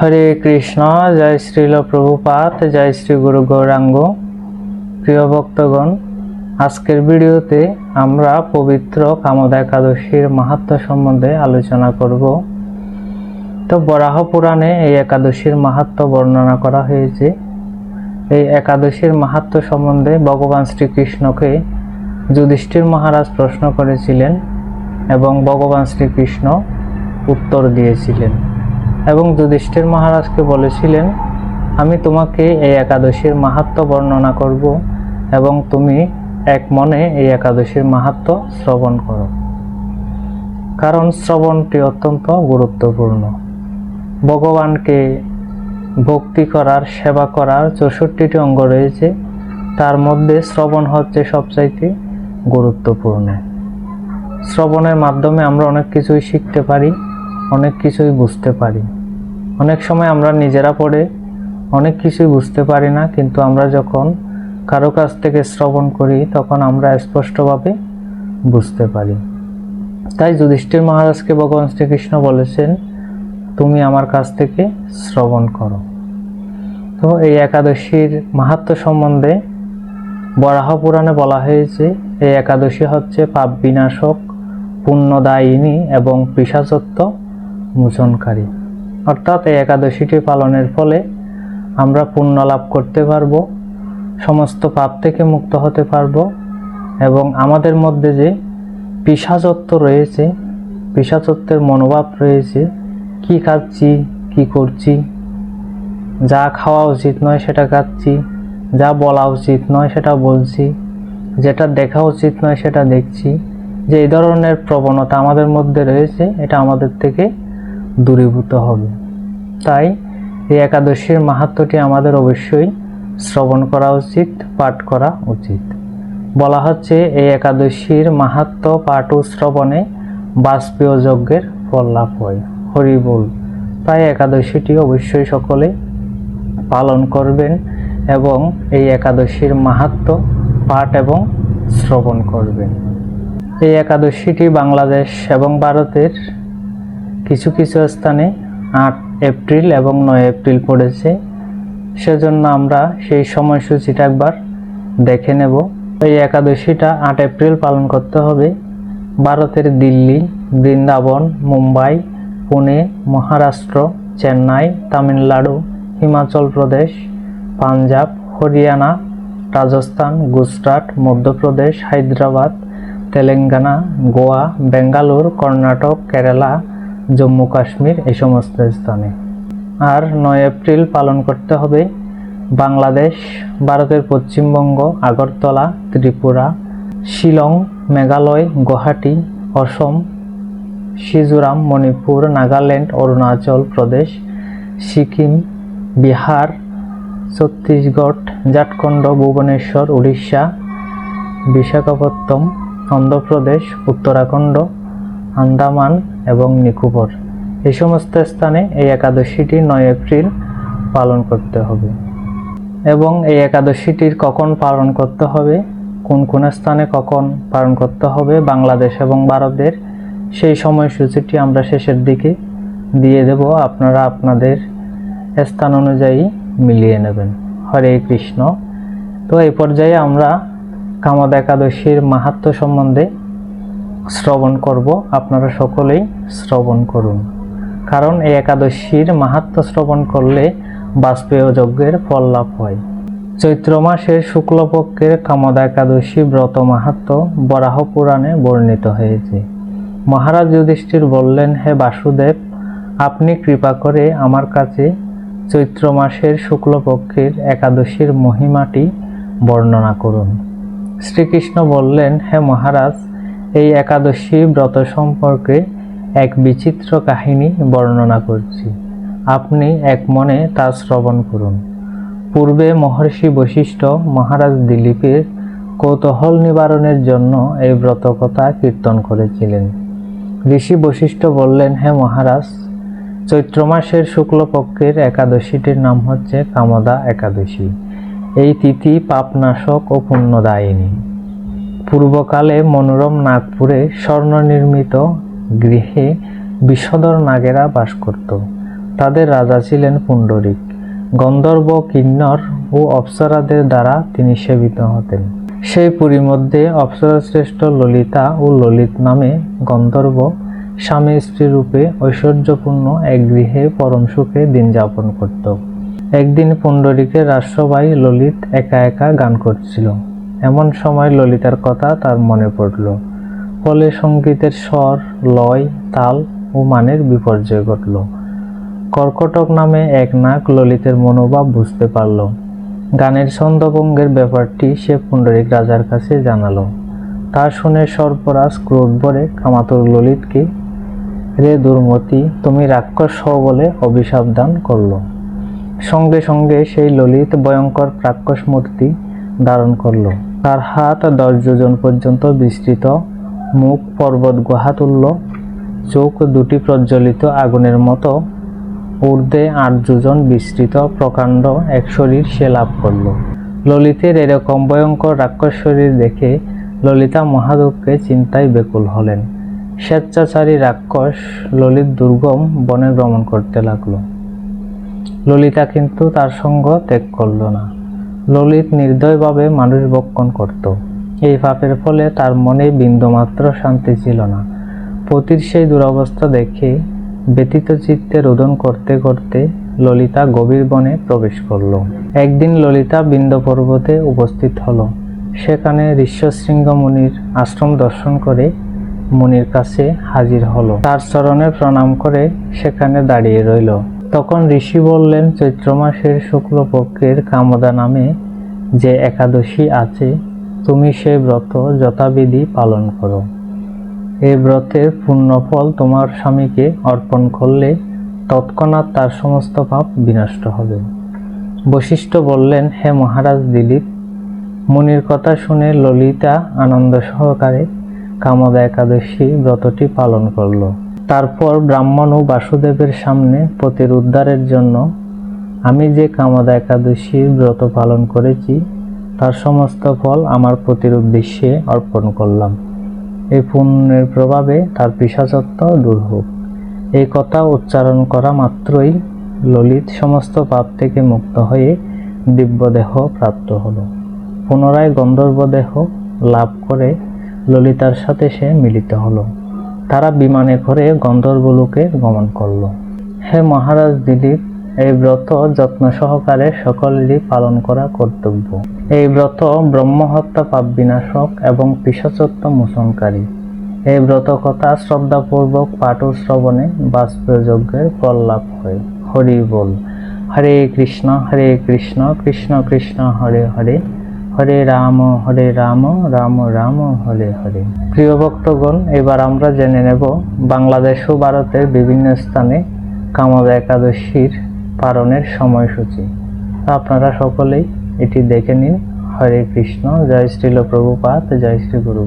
হরে কৃষ্ণ, জয় শ্রীল প্রভুপাত, জয় শ্রী গুরু গৌরাঙ্গ। প্রিয় ভক্তগণ, আজকের ভিডিওতে আমরা পবিত্র কামদ একাদশীর মাহাত্ম সম্বন্ধে আলোচনা করব। তো বরাহ পুরাণে এই একাদশীর মাহাত্ম বর্ণনা করা হয়েছে। এই একাদশীর মাহাত্ম সম্বন্ধে ভগবান শ্রীকৃষ্ণকে যুধিষ্ঠির মহারাজ প্রশ্ন করেছিলেন এবং ভগবান শ্রীকৃষ্ণ উত্তর দিয়েছিলেন। এবং যুধিষ্ঠির মহারাজকে বলেছিলেন, আমি তোমাকে এই একাদশীর মাহাত্ম বর্ণনা করব এবং তুমি এক মনে এই একাদশীর মাহাত্ম শ্রবণ করো। কারণ শ্রবণটি অত্যন্ত গুরুত্বপূর্ণ। ভগবানকে ভক্তি করার, সেবা করার চৌষট্টিটি অঙ্গ রয়েছে, তার মধ্যে শ্রবণ হচ্ছে সবচাইতে গুরুত্বপূর্ণ। শ্রবণের মাধ্যমে আমরা অনেক কিছুই শিখতে পারি, অনেক কিছুই বুঝতে পারি। অনেক সময় আমরা নিজেরা পড়ে অনেক কিছুই বুঝতে পারি না, কিন্তু আমরা যখন কারও কাছ থেকে শ্রবণ করি, তখন আমরা স্পষ্টভাবে বুঝতে পারি। তাই যুধিষ্ঠির মহারাজকে ভগবান শ্রীকৃষ্ণ বলেছেন, তুমি আমার কাছ থেকে শ্রবণ করো। তো এই একাদশীর মাহাত্ম সম্বন্ধে বরাহ পুরাণে বলা হয়েছে, এই একাদশী হচ্ছে পাপ বিনাশক, পুণ্যদায়িনী এবং পিসাচত্ব মোচনকারী। অর্থাৎ এই একাদশীটি পালনের ফলে আমরা পুণ্য লাভ করতে পারব, সমস্ত পাপ থেকে মুক্ত হতে পারব এবং আমাদের মধ্যে যে পিসাচত্ব রয়েছে, পিসাচত্বের মনোভাব রয়েছে, কি খাচ্ছি, কি করছি, যা খাওয়া উচিত নয় সেটা খাচ্ছি, যা বলা উচিত নয় সেটা বলছি, যেটা দেখা উচিত নয় সেটা দেখছি, যে এই ধরনের প্রবণতা আমাদের মধ্যে রয়েছে, এটা আমাদের থেকে দূরীভূত হবে। তাই এই একাদশীর মাহাত্মটি আমাদের অবশ্যই শ্রবণ করা উচিত, পাঠ করা উচিত। বলা হচ্ছে, এই একাদশীর মাহাত্ম, পাঠ ও শ্রবণে বাষ্পীয় যজ্ঞের ফল লাভ হয়। হরি বল। তাই একাদশীটি অবশ্যই সকলে পালন করবেন এবং এই একাদশীর মাহাত্ম, পাঠ এবং শ্রবণ করবেন। এই একাদশীটি বাংলাদেশ এবং ভারতের কিছু কিছু স্থানে আট এপ্রিল এবং নয় এপ্রিল পড়েছে। সেজন্য আমরা সেই সময়সূচিটা একবার দেখে নেব। এই একাদশীটা আট এপ্রিল পালন করতে হবে। ভারতের দিল্লি, বৃন্দাবন, মুম্বাই, পুনে, মহারাষ্ট্র, চেন্নাই, তামিলনাড়ু, হিমাচল প্রদেশ, পাঞ্জাব, হরিয়ানা, রাজস্থান, গুজরাট, মধ্যপ্রদেশ, হায়দ্রাবাদ, তেলেঙ্গানা, গোয়া, বেঙ্গালুর, কর্ণাটক, কেরালা জম্মু কাশ্মীর এই সমস্ত স্থানে। আর নয় এপ্রিল পালন করতে হবে বাংলাদেশ, ভারতের পশ্চিমবঙ্গ, আগরতলা, ত্রিপুরা, শিলং, মেঘালয়, গুয়াহাটি, অসম, মিজোরাম, মণিপুর, নাগাল্যান্ড, অরুণাচল প্রদেশ, সিকিম, বিহার, ছত্তিশগড়, ঝাড়খণ্ড, ভুবনেশ্বর, উড়িষ্যা বিশাখাপত্তম অন্ধ্রপ্রদেশ, উত্তরাখণ্ড, আন্দামান এবং নিকোবর এই সমস্ত স্থানে এই একাদশীটি নয় এপ্রিল পালন করতে হবে। এবং এই একাদশীটির কখন পালন করতে হবে, কোন কোন স্থানে কখন পালন করতে হবে, বাংলাদেশ এবং ভারতের সেই সময়সূচিটি আমরা শেষের দিকে দিয়ে দেব। আপনারা আপনাদের স্থান অনুযায়ী মিলিয়ে নেবেন। হরে কৃষ্ণ। তো এই পর্যায়ে আমরা কামদ একাদশীর মাহাত্ম সম্বন্ধে শ্রবণ করব, আপনারা সকলেই শ্রবণ করুন। কারণ এই একাদশীর মাহাত্ম শ্রবণ করলে বাষ্পেয় যজ্ঞের ফল লাভ হয়। চৈত্র মাসের শুক্লপক্ষের কামদা একাদশী ব্রত মাহাত্ম বরাহ পুরাণে বর্ণিত হয়েছে। মহারাজ যুধিষ্ঠির বললেন, হে বাসুদেব, আপনি কৃপা করে আমার কাছে চৈত্র মাসের শুক্লপক্ষের একাদশীর মহিমাটি বর্ণনা করুন। শ্রীকৃষ্ণ বললেন, হে মহারাজ এই একাদশী ব্রত সম্পর্কে এক বিচিত্র কাহিনী বর্ণনা করছি। আপনি এক মনে তা শ্রবণ করুন। পূর্বে মহর্ষি বশিষ্ঠ মহারাজ দিলীপের কৌতূহল নিবারণের জন্য এই ব্রত কথা কীর্তন করেছিলেন। ঋষি বশিষ্ঠ বললেন, হে মহারাজ, চৈত্র মাসের শুক্লপক্ষের একাদশীটির নাম হচ্ছে কামদা একাদশী। এই তিথি পাপনাশক ও পুণ্যদায়িনী। পূর্বকালে মনোরম নাগপুরে স্বর্ণ নির্মিত গৃহে বিষধর নাগেরা বাস করত। তাদের রাজা ছিলেন পুণ্ডরিক। গন্ধর্ব, কিন্নর ও অপ্সরাদের দ্বারা তিনি সেবিত হতেন। সেই পুরীর মধ্যে অপ্সরাশ্রেষ্ঠ ললিতা ও ললিত নামে গন্ধর্ব স্বামী স্ত্রী রূপে ঐশ্বর্যপূর্ণ এক গৃহে পরম সুখে দিন যাপন করত। একদিন পুণ্ডরিকের রাষ্ট্রবাই ললিত একা একা গান করছিল। এমন সময় ললিতার কথা তার মনে পড়ল। ফলে সঙ্গীতের স্বর, লয়, তাল ও মানের বিপর্যয় ঘটল। কর্কটক নামে এক নাক ললিতের মনোভাব বুঝতে পারল। গানের ছন্দভঙ্গের ব্যাপারটি সে পুণ্ডরিক রাজার কাছে জানালো। তা শুনে সর্পরাজ ক্রোধ ভরে কামাতুর ললিতকে, রে দুর্মতি, তুমি রাক্ষস হও বলে অভিশাপ দান করল। সঙ্গে সঙ্গে সেই ললিত ভয়ঙ্কর রাক্ষস মূর্তি ধারণ করল। তার হাত দশ যোজন পর্যন্ত বিস্তৃত, মুখ পর্বত গুহা তুল্য চোখ দুটি প্রজ্বলিত আগুনের মতো, ঊর্ধ্বে আট যোজন বিস্তৃত প্রকাণ্ড এক শরীর সে লাভ করল। ললিতের এরকম ভয়ঙ্কর রাক্ষস শরীর দেখে ললিতা মহাদুঃখে চিন্তায় বেকুল হলেন। স্বেচ্ছাচারী রাক্ষস ললিত দুর্গম বনে ভ্রমণ করতে লাগল। ললিতা কিন্তু তার সঙ্গ ত্যাগ করল না। ললিত নির্দয়ভাবে মানুষ বক্ষণ করত। এই পাপের ফলে তার মনে বিন্দুমাত্র শান্তি ছিল না। পতির সেই দুরবস্থা দেখে ব্যতীত চিত্তে রোদন করতে করতে ললিতা গভীর বনে প্রবেশ করল। একদিন ললিতা বিন্দ পর্বতে উপস্থিত হলো। সেখানে ঋষ্যশৃঙ্গ মুনির আশ্রম দর্শন করে মুনির কাছে হাজির হলো। তার চরণে প্রণাম করে সেখানে দাঁড়িয়ে রইল। তখন ঋষি বললেন, চৈত্র মাসের শুক্লপক্ষের কামদা নামে যে একাদশী আছে, তুমি সে ব্রত যথাবিধি পালন করো। এই ব্রতের পুণ্যফল তোমার স্বামীকে অর্পণ করলে তৎক্ষণাৎ তার সমস্ত পাপ বিনষ্ট হবে। বশিষ্ঠ বললেন, হে মহারাজ দিলীপ, মুনির কথা শুনে ললিতা আনন্দ সহকারে কামদা একাদশী ব্রতটি পালন করল। তারপর ব্রাহ্মণ ও বাসুদেবের সামনে পতির উদ্ধারের জন্য আমি যে কামদা একাদশীর ব্রত পালন করেছি, তার সমস্ত ফল আমার পতির উদ্দেশ্যে অর্পণ করলাম। এই পুণ্যের প্রভাবে তার পিসাচত্ব দূর হোক। এই কথা উচ্চারণ করা মাত্রই ললিত সমস্ত পাপ থেকে মুক্ত হয়ে দিব্যদেহ প্রাপ্ত হল। পুনরায় গন্ধর্বদেহ লাভ করে ললিতার সাথে সে মিলিত হলো। তারা বিমানে করে গন্ধর্বলোকে গমন করল। হে মহারাজ দিলীপ, এই ব্রত যত্ন সহকারে সকলেরই পালন করা কর্তব্য। এই ব্রত ব্রহ্মহত্যা পাপ বিনাশক এবং পিশাচত্ব মোচনকারী। এই ব্রত কথা শ্রদ্ধাপূর্বক পাঠ শ্রবণে বাষ্পযজ্ঞের লাভ হয়। হরি বল, হরে কৃষ্ণ হরে কৃষ্ণ কৃষ্ণ কৃষ্ণ, হরে হরে। হরে রাম হরে রাম রাম রাম, হরে হরে। প্রিয় ভক্তগণ, এবার আমরা জেনে নেব বাংলাদেশ ও ভারতের বিভিন্ন স্থানে কামদা একাদশীর পালনের সময়সূচি। আপনারা সকলেই এটি দেখে নিন। হরে কৃষ্ণ, জয় শ্রীল প্রভুপাত জয় শ্রী গুরু